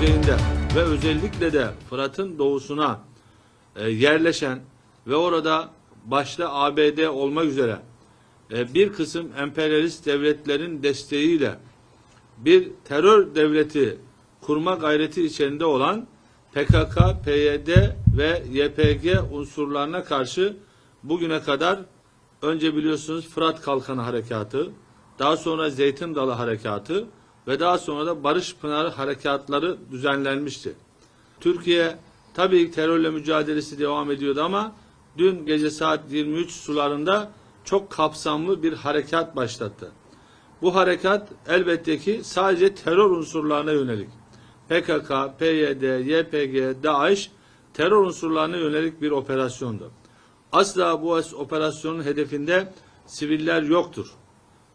kuzeyinde ve özellikle de Fırat'ın doğusuna e, yerleşen ve orada başta ABD olmak üzere e, bir kısım emperyalist devletlerin desteğiyle bir terör devleti kurma gayreti içinde olan PKK, PYD ve YPG unsurlarına karşı bugüne kadar önce biliyorsunuz Fırat Kalkanı Harekatı, daha sonra Zeytin Dalı Harekatı ve daha sonra da Barış Pınarı Harekatları düzenlenmişti. Türkiye tabii terörle mücadelesi devam ediyordu ama dün gece saat 23 sularında çok kapsamlı bir harekat başlattı. Bu harekat elbette ki sadece terör unsurlarına yönelik. PKK, PYD, YPG, DAEŞ terör unsurlarına yönelik bir operasyondu. Asla bu operasyonun hedefinde siviller yoktur.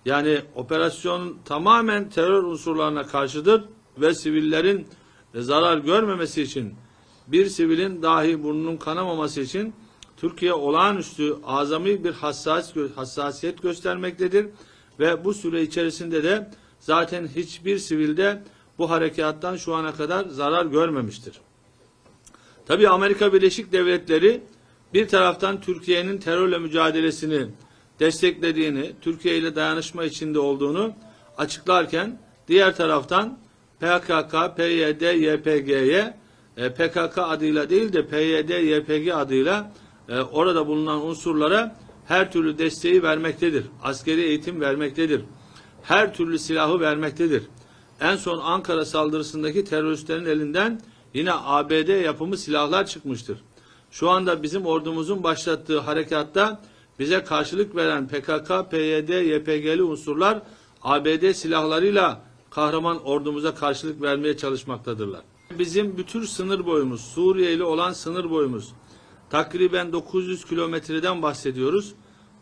Yani operasyon tamamen terör unsurlarına karşıdır ve sivillerin zarar görmemesi için bir sivilin dahi burnunun kanamaması için Türkiye olağanüstü azami bir hassas, hassasiyet göstermektedir ve bu süre içerisinde de zaten hiçbir sivilde bu harekattan şu ana kadar zarar görmemiştir. Tabii Amerika Birleşik Devletleri bir taraftan Türkiye'nin terörle mücadelesini desteklediğini, Türkiye ile dayanışma içinde olduğunu açıklarken diğer taraftan PKK, PYD, YPG'ye e, PKK adıyla değil de PYD, YPG adıyla e, orada bulunan unsurlara her türlü desteği vermektedir. Askeri eğitim vermektedir. Her türlü silahı vermektedir. En son Ankara saldırısındaki teröristlerin elinden yine ABD yapımı silahlar çıkmıştır. Şu anda bizim ordumuzun başlattığı harekatta bize karşılık veren PKK, PYD, YPG'li unsurlar ABD silahlarıyla kahraman ordumuza karşılık vermeye çalışmaktadırlar. Bizim bütün sınır boyumuz, Suriye ile olan sınır boyumuz takriben 900 kilometreden bahsediyoruz.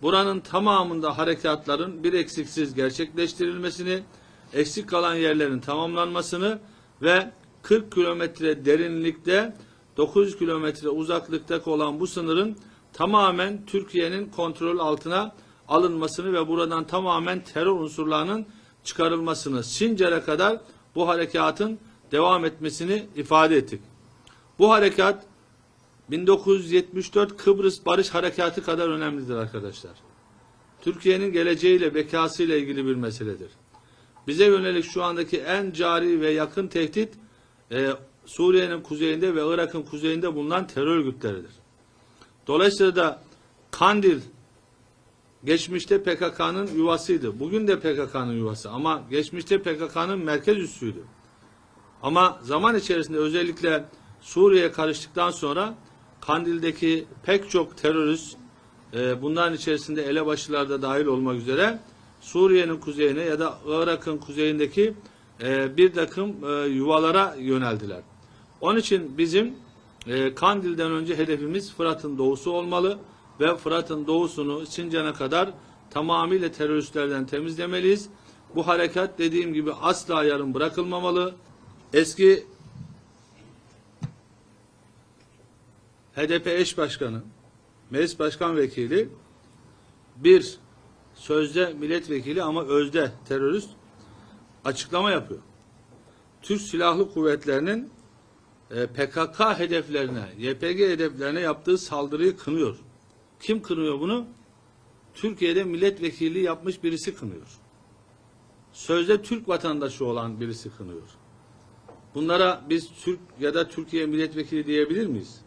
Buranın tamamında harekatların bir eksiksiz gerçekleştirilmesini, eksik kalan yerlerin tamamlanmasını ve 40 kilometre derinlikte 900 kilometre uzaklıkta olan bu sınırın tamamen Türkiye'nin kontrol altına alınmasını ve buradan tamamen terör unsurlarının çıkarılmasını Sincar'a kadar bu harekatın devam etmesini ifade ettik. Bu harekat 1974 Kıbrıs Barış Harekatı kadar önemlidir arkadaşlar. Türkiye'nin geleceğiyle, bekasıyla ilgili bir meseledir. Bize yönelik şu andaki en cari ve yakın tehdit e, Suriye'nin kuzeyinde ve Irak'ın kuzeyinde bulunan terör örgütleridir. Dolayısıyla da Kandil geçmişte PKK'nın yuvasıydı. Bugün de PKK'nın yuvası ama geçmişte PKK'nın merkez üssüydü. Ama zaman içerisinde özellikle Suriye karıştıktan sonra Kandil'deki pek çok terörist e, bunların içerisinde elebaşılar da dahil olmak üzere Suriye'nin kuzeyine ya da Irak'ın kuzeyindeki e, bir takım e, yuvalara yöneldiler. Onun için bizim e, Kandil'den önce hedefimiz Fırat'ın doğusu olmalı ve Fırat'ın doğusunu Sincan'a kadar tamamıyla teröristlerden temizlemeliyiz. Bu harekat dediğim gibi asla yarım bırakılmamalı. Eski HDP eş başkanı, meclis başkan vekili bir sözde milletvekili ama özde terörist açıklama yapıyor. Türk Silahlı Kuvvetleri'nin PKK hedeflerine, YPG hedeflerine yaptığı saldırıyı kınıyor. Kim kınıyor bunu? Türkiye'de milletvekilliği yapmış birisi kınıyor. Sözde Türk vatandaşı olan birisi kınıyor. Bunlara biz Türk ya da Türkiye milletvekili diyebilir miyiz?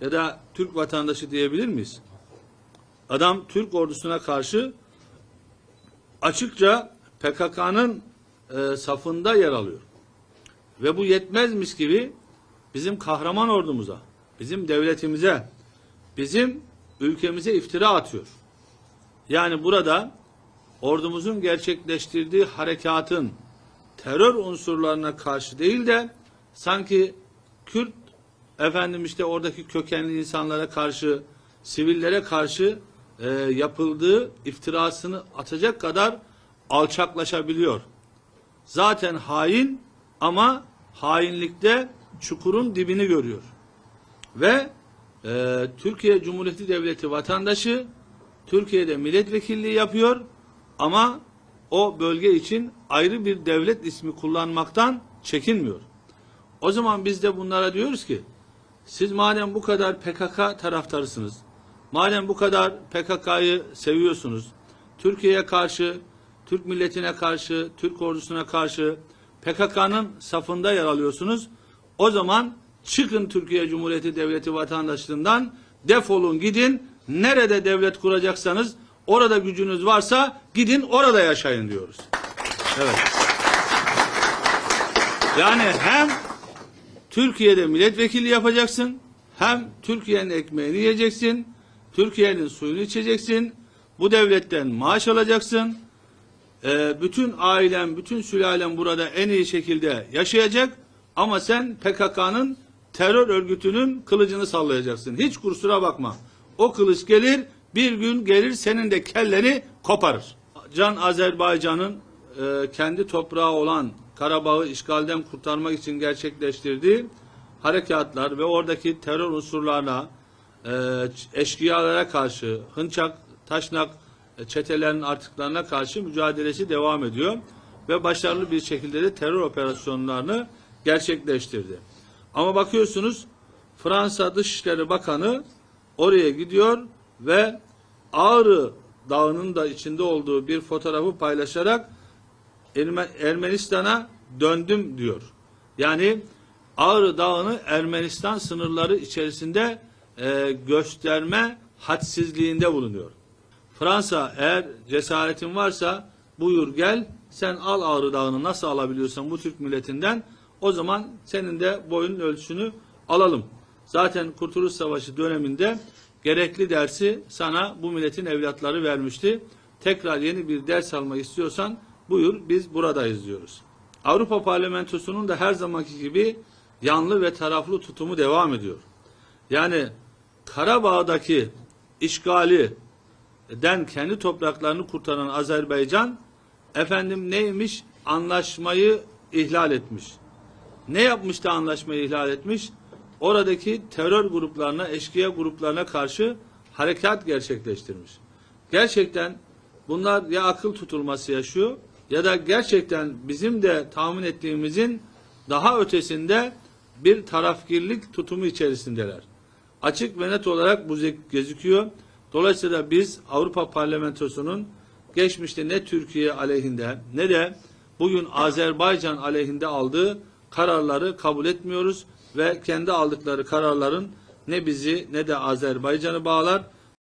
Ya da Türk vatandaşı diyebilir miyiz? Adam Türk ordusuna karşı açıkça PKK'nın e, safında yer alıyor. Ve bu yetmezmiş gibi bizim kahraman ordumuza, bizim devletimize, bizim ülkemize iftira atıyor. Yani burada ordumuzun gerçekleştirdiği harekatın terör unsurlarına karşı değil de sanki Kürt efendim işte oradaki kökenli insanlara karşı, sivillere karşı e, yapıldığı iftirasını atacak kadar alçaklaşabiliyor. Zaten hain ama hainlikte çukurun dibini görüyor. Ve e, Türkiye Cumhuriyeti Devleti vatandaşı Türkiye'de milletvekilliği yapıyor ama o bölge için ayrı bir devlet ismi kullanmaktan çekinmiyor. O zaman biz de bunlara diyoruz ki siz madem bu kadar PKK taraftarısınız, madem bu kadar PKK'yı seviyorsunuz, Türkiye'ye karşı, Türk milletine karşı, Türk ordusuna karşı PKK'nın safında yer alıyorsunuz. O zaman çıkın Türkiye Cumhuriyeti Devleti vatandaşlığından defolun gidin. Nerede devlet kuracaksanız orada gücünüz varsa gidin orada yaşayın diyoruz. Evet. Yani hem Türkiye'de milletvekili yapacaksın, hem Türkiye'nin ekmeğini yiyeceksin, Türkiye'nin suyunu içeceksin, bu devletten maaş alacaksın, Ee, bütün ailen, bütün sülalen burada en iyi şekilde yaşayacak ama sen PKK'nın terör örgütünün kılıcını sallayacaksın. Hiç kusura bakma. O kılıç gelir, bir gün gelir senin de kelleni koparır. Can Azerbaycan'ın e, kendi toprağı olan Karabağ'ı işgalden kurtarmak için gerçekleştirdiği harekatlar ve oradaki terör unsurlarla e, eşkıyalara karşı, hınçak, taşnak e, çetelerin artıklarına karşı mücadelesi devam ediyor ve başarılı bir şekilde de terör operasyonlarını gerçekleştirdi. Ama bakıyorsunuz Fransa Dışişleri Bakanı oraya gidiyor ve Ağrı Dağı'nın da içinde olduğu bir fotoğrafı paylaşarak Erme- Ermenistan'a döndüm diyor. Yani Ağrı Dağı'nı Ermenistan sınırları içerisinde e, gösterme hadsizliğinde bulunuyor. Fransa eğer cesaretin varsa buyur gel sen al Ağrı Dağı'nı nasıl alabiliyorsan bu Türk milletinden o zaman senin de boyun ölçüsünü alalım. Zaten Kurtuluş Savaşı döneminde gerekli dersi sana bu milletin evlatları vermişti. Tekrar yeni bir ders almak istiyorsan buyur biz buradayız diyoruz. Avrupa Parlamentosu'nun da her zamanki gibi yanlı ve taraflı tutumu devam ediyor. Yani Karabağ'daki işgali den kendi topraklarını kurtaran Azerbaycan efendim neymiş? Anlaşmayı ihlal etmiş. Ne yapmış da anlaşmayı ihlal etmiş? Oradaki terör gruplarına, eşkıya gruplarına karşı harekat gerçekleştirmiş. Gerçekten bunlar ya akıl tutulması yaşıyor ya da gerçekten bizim de tahmin ettiğimizin daha ötesinde bir tarafgirlik tutumu içerisindeler. Açık ve net olarak bu gözüküyor. Dolayısıyla biz Avrupa Parlamentosu'nun geçmişte ne Türkiye aleyhinde ne de bugün Azerbaycan aleyhinde aldığı kararları kabul etmiyoruz ve kendi aldıkları kararların ne bizi ne de Azerbaycan'ı bağlar